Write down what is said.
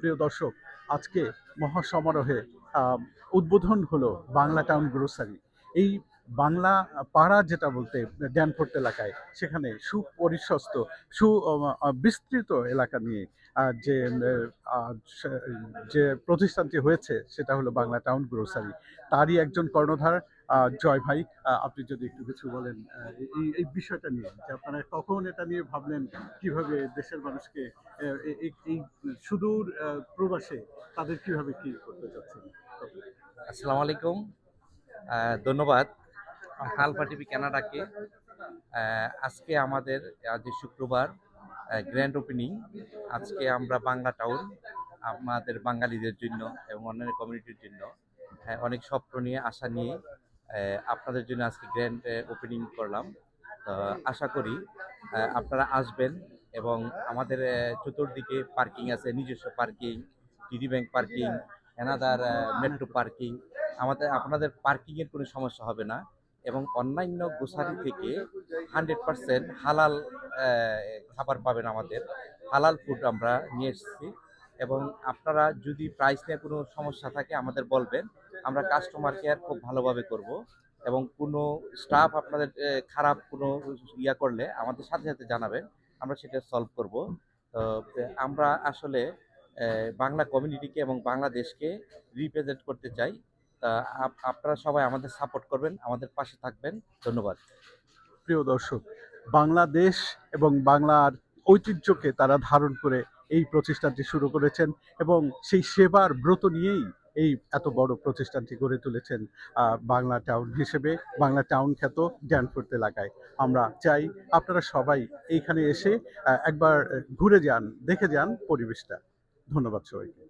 প্রিয় দর্শক আজকে মহাসমারোহে উদ্বোধন হলো বাংলা টাউন গ্রোসারি। এই বাংলা পাড়া যেটা বলতে ড্যানফোর্ট এলাকায়, সেখানে সুপরিশ্বস্ত সু বিস্তৃত এলাকা নিয়ে যে যে প্রতিষ্ঠানটি হয়েছে, সেটা হলো বাংলা টাউন গ্রোসারি। তারই একজন কর্ণধার জয় ভাই আপনি যদি একটু কিছু বলেন এই বিষয়টা নিয়ে, যে আপনারা কখন এটা নিয়ে ভাবলেন, কীভাবে দেশের মানুষকে এই- সুদূর প্রবাসে তাদের কীভাবে কি করতে যাচ্ছেন আসসালামু আলাইকুম। ধন্যবাদ। আলফা টিভি কানাডাকে আজকে আমাদের, আজ শুক্রবার গ্র্যান্ড ওপেনিং আজকে আমরা বাংলা টাউন আমাদের বাঙালিদের জন্য এবং অন্যান্য কমিউনিটির জন্য অনেক স্বপ্ন নিয়ে, আশা নিয়ে আপনাদের জন্য আজকে গ্র্যান্ড ওপেনিং করলাম। তো আশা করি আপনারা আসবেন এবং আমাদের চতুর্দিকে পার্কিং আছে, নিজস্ব parking TD bank parking another metro parking আমাদের, আপনাদের পার্কিংয়ের কোনো সমস্যা হবে না। এবং অন্যান্য গ্রোসারি থেকে হান্ড্রেড পার্সেন্ট হালাল খাবার পাবেন আমাদের। হালাল ফুড আমরা নিয়ে এসেছি। এবং আপনারা যদি প্রাইস নিয়ে কোনো সমস্যা থাকে আমাদের বলবেন। আমরা কাস্টমার কেয়ার খুব ভালোভাবে করব। এবং কোনো স্টাফ আপনাদের খারাপ কোনো ইয়া করলে আমাদের সাথে সাথে জানাবেন। আমরা সেটা সলভ করব। তো আমরা আসলে বাংলা কমিউনিটিকে এবং বাংলাদেশকে রিপ্রেজেন্ট করতে চাই। আপনারা সবাই আমাদের সাপোর্ট করবেন, আমাদের পাশে থাকবেন। ধন্যবাদ। প্রিয় দর্শক, বাংলাদেশ এবং বাংলার ঐতিহ্যকে তারা ধারণ করে এই প্রতিষ্ঠানটি শুরু করেছেন এবং সেই সেবার ব্রত নিয়েই এই এত বড় প্রতিষ্ঠানটি গড়ে তুলেছেন বাংলা টাউন হিসেবে, বাংলা টাউন খ্যাত ড্যানফোর্ট এলাকায়। আমরা চাই আপনারা সবাই এইখানে এসে একবার ঘুরে যান, দেখে যান পরিবেশটা। ধন্যবাদ সবাইকে।